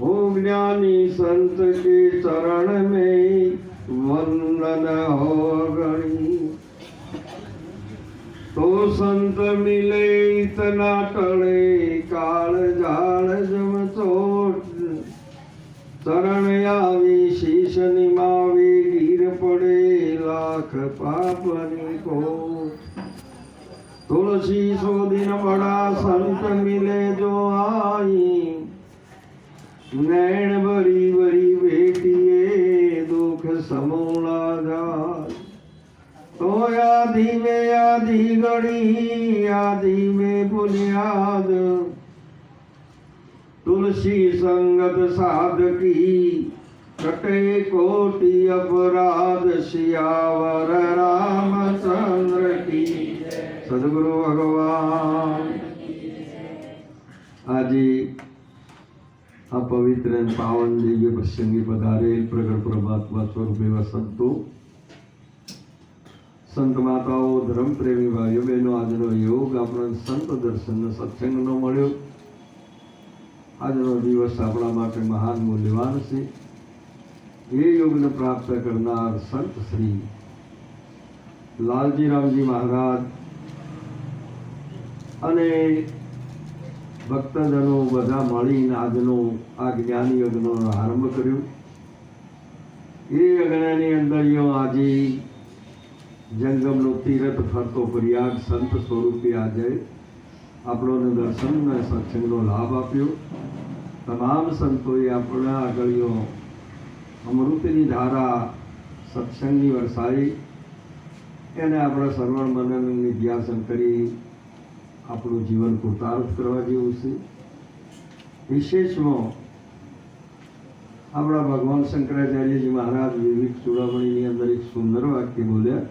હું જ્ઞાની સંત કે ચરણ મેં વંદન હો ગણી તો સંત મિલે ઇતના ટળે, કાળ જાળ જમ ચોટ. ચરણ આવી શીશ નિમાવી, ગીર પડે લાખ પાપની કોટ. તુલસી શોધીન બડા સંત મિલે જો આઈ નૈણ બરી બરી ભેટીએ દુઃખ સમોળાધાર તો આધી મે આધી ગણી, આધી મે બુનિયાદ તુલસી સંગત સાધકી કટે કોટી અપરાધ શિયાવર રામચંદ્ર કી સદગુરુ ભગવાન. આજે આ પવિત્ર પાવન દિવ્ય પ્રસંગે પધારેલ પ્રગટ પરમાત્મા સ્વરૂપ એવા સંતો સંત માતાઓ ધર્મ પ્રેમી ભાઈઓ બહેનો આજનો યોગ આપણને સંત દર્શનનો સત્સંગનો મળ્યો આજનો દિવસ આપણા માટે મહાન મૂલ્યવાન છે એ યોગને પ્રાપ્ત કરનાર સંત શ્રી લાલજી રામજી મહારાજ અને ભક્તજનો બધા મળીને આજનો આ જ્ઞાન યજ્ઞનો આરંભ કર્યો. એ યજ્ઞની અંદર આજે જંગમનો તીરથ ફરતો પ્રયાગ સંત સ્વરૂપે આજે આપણોને દર્શન અને સત્સંગનો લાભ આપ્યો. તમામ સંતોએ આપણા આગળીઓ અમૃતની ધારા સત્સંગની વરસાઈ એને આપણે શ્રવણ મનન નિધ્યાસન કરી આપણું જીવન કૃતાર્થ કરવા જેવું છે. વિશેષમાં આપણા ભગવાન શંકરાચાર્યજી મહારાજ વિવેક ચૂડામણીની અંદર એક સુંદર વાક્ય બોલ્યા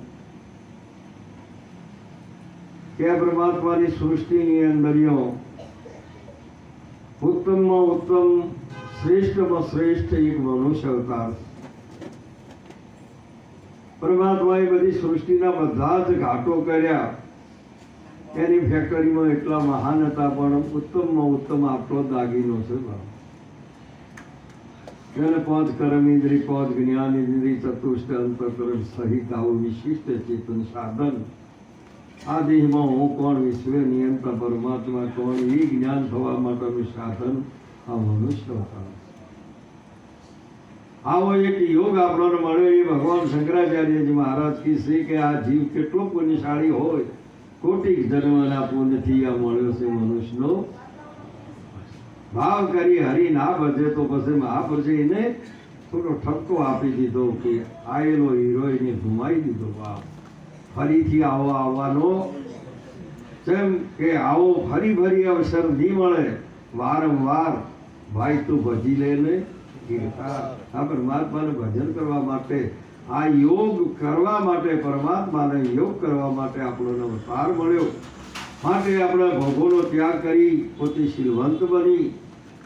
કે પરમાત્માની સૃષ્ટિની અંદર ઉત્તમમાં ઉત્તમ, શ્રેષ્ઠમાં શ્રેષ્ઠ એક મનુષ્ય અવતાર પરમાત્માએ બધી સૃષ્ટિના બધા જ ઘાટો કર્યા. એની ફેક્ટરીમાં એટલા મહાન હતા, પણ ઉત્તમમાં ઉત્તમ આપણો દાગીનો છે બાપ. એને પાંચ કર્મ ઇન્દ્રિય, પાંચ જ્ઞાન, ઇન્દ્રિય ચતુષ્ટ, અંતકરણ સહિત આવું વિશિષ્ટ ચેતન સાધન. આ દેહમાં હું કોણ, વિશ્વ નિયંતા પરમાત્મા કોણ, એ જ્ઞાન થવા માટેનું સાધન આ મનુષ્ય આવો એક યોગ આપણને મળ્યો, એ ભગવાન શંકરાચાર્યજી મહારાજ કહેશે કે આ જીવ કેટલો પુણ્યશાળી હોય. કોટિક જન્મના પુણ્યથી આ મળ્યો છે મનુષ્યનો. ભાવ કરી હરી ના ભજે તો પછી મહાપુરુષે થોડો ઠપકો આપી દીધો કે આયેલો હિરોઈને ઘુમાઈ દીધો બાપ. ફરીથી આવો આવવાનો. જેમ કે આવો ફરી ફરી અવસર નહીં મળે, વારંવાર ભાઈ તું ભજી લે ને. આ પરમાત્માને ભજન કરવા માટે આ યોગ કરવા માટે, પરમાત્માને યોગ કરવા માટે આપણો અવતાર મળ્યો. માટે આપણે ભોગોનો ત્યાગ કરી પોતે શીલવંત બની,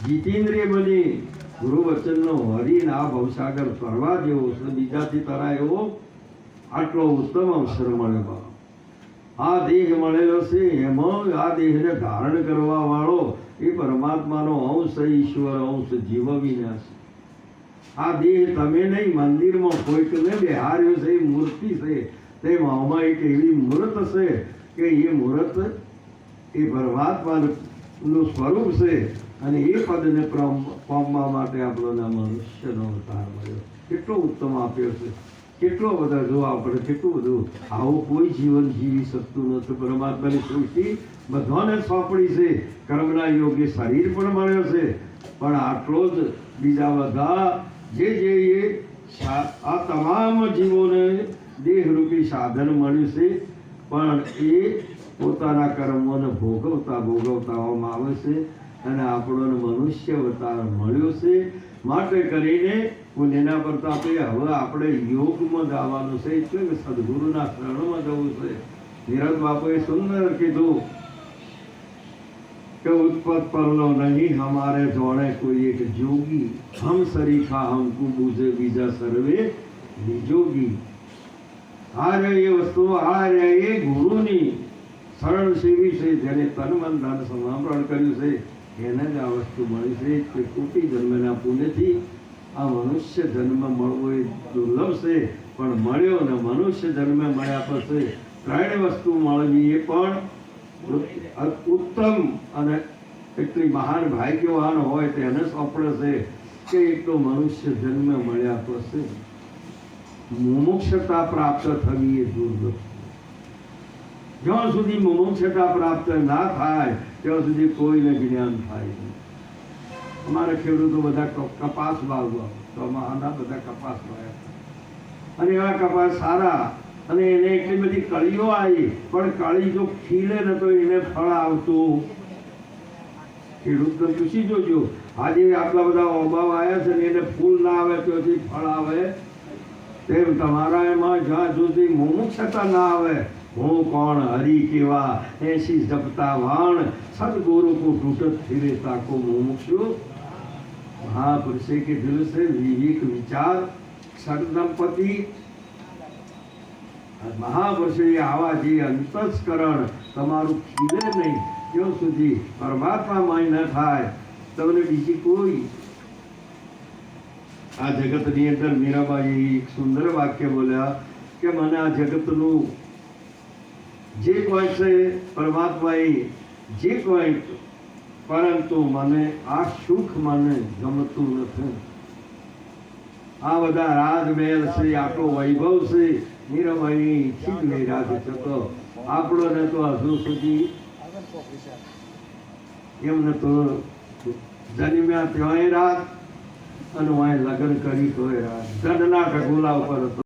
જીતેન્દ્રિય બની ગુરુ વચનનો હરીને આ ભવસાગર ફરવા જેવો છે. બીજાથી તરા એવો આટલો ઉત્તમ અવસર મળ્યો આ દેહ મળેલો છે એમાં આ દેહને ધારણ કરવા વાળો એ પરમાત્માનો અંશ ઈશ્વર અંશ જીવવીને છે આ દેહ તમે નહીં, મંદિરમાં કોઈકને બેહાર્યો છે એ મૂર્તિ છે. તે આમાં એક એવી મૂર્ત છે કે એ મૂર્ત એ પરમાત્માનું સ્વરૂપ છે અને એ પદને પામવા માટે આપણને મનુષ્યનો અવતાર મળ્યો. કેટલો ઉત્તમ આપ્યો છે. કેટલો બધા જો આપણે કેટલું બધું, આવું કોઈ જીવન જીવી શકતું નથી. પરમાત્માની સૃષ્ટિ બધાને સોંપડી છે. કર્મના યોગ્ય શરીર પણ મળ્યો છે. પણ આટલો જ બીજા બધા જે જે એ આ તમામ જીવોને દેહરૂપી સાધન મળ્યું છે, પણ એ પોતાના કર્મોને ભોગવતા ભોગવતામાં આવે છે અને આપણોને મનુષ્ય અવતાર મળ્યો છે. માટે કરીને હું એના પ્રતાપે હવે આપણે યોગમાં જવાનું છે. એટલે સદગુરુના શરણમાં જવું છે. નીરજ બાપુએ સુંદર કીધું કે ઉત્પત પરલો નહીં, હમારે જોડે કોઈ એક જોગી, હમ સરીખા હમકુ બુઝે બીજા સર્વે નિજોગી. આ રે એ વસ્તુ, આ રે એ ગુરુની શરણ સેવી છે, જેને તન મન ધન સમર્પણ કર્યું છે. એને જ આ વસ્તુ મળી છે કે કોટી જન્મના પુણ્યથી આ મનુષ્ય જન્મ મળવો એ દુર્લભ છે, પણ મળ્યો ને મનુષ્ય જન્મ મળ્યા પછી ત્રણ વસ્તુ મળવી એ પણ ઉત્તમ અને એટલી મહાન ભાગ્યવાન હોય તેને સોંપડે છે કે એટલો મનુષ્ય જન્મ મળ્યા પછી મુમુક્ષતા પ્રાપ્ત થવી એ દુર્લભ જ્યાં સુધી મુમુક્ષતા પ્રાપ્ત ના થાય, ત્યાં સુધી કોઈને જ્ઞાન થાય નહીં. અમારા ખેડૂતો બધા કપાસ વાવવા, ચોમાહાના બધા કપાસ વાવ્યા. અને એવા કપાસ સારા અને એને એટલી બધી કળીઓ આવી, પણ કળી જો ખીલે ને તો એને ફળ આવતું. ખેડૂતને પૂછી જોજો આજે આટલા બધા ઓબાવ આવ્યા છે ને એને ફૂલ ના આવે તો ફળ આવે. તેમ તમારા એમાં જ્યાં સુધી મુમુક્ષતા ના આવે, હું કોણ હરી કેવા? એસી જપતા વાણ. સદગુરુ કો તૂટત ફિરે તાકો મુમુક્ષુ મહાપુરુષે કીધેલું છે, વિવેક વિચાર સદદંપતિ મહાપુરુષે આવા જે અંતસ્કરણ તમારું ખીલે નહીં. ત્યાં સુધી પરમાત્મામય ન થાય. તમને બીજી કોઈ આ જગતની અંદર મીરાબાઈ એક સુંદર વાક્ય બોલ્યા કે મને આ જગતનું જે કોઈ છે પરમાત્માએ જે કોઈ પરંતુ મને આ સુખ મને ગમતું નથી. આ બધા રાજમહેલ છે, આટલો વૈભવ છે મીરાબાઈ ઠીક રાખી શકો આપણો ને તો હજુ સુધી એમને તો જન્મ્યા ત્યાં રાત અને વાંય લગ્ન કરી તોય રાત ધનના ઢગુલા ઉપર હતો.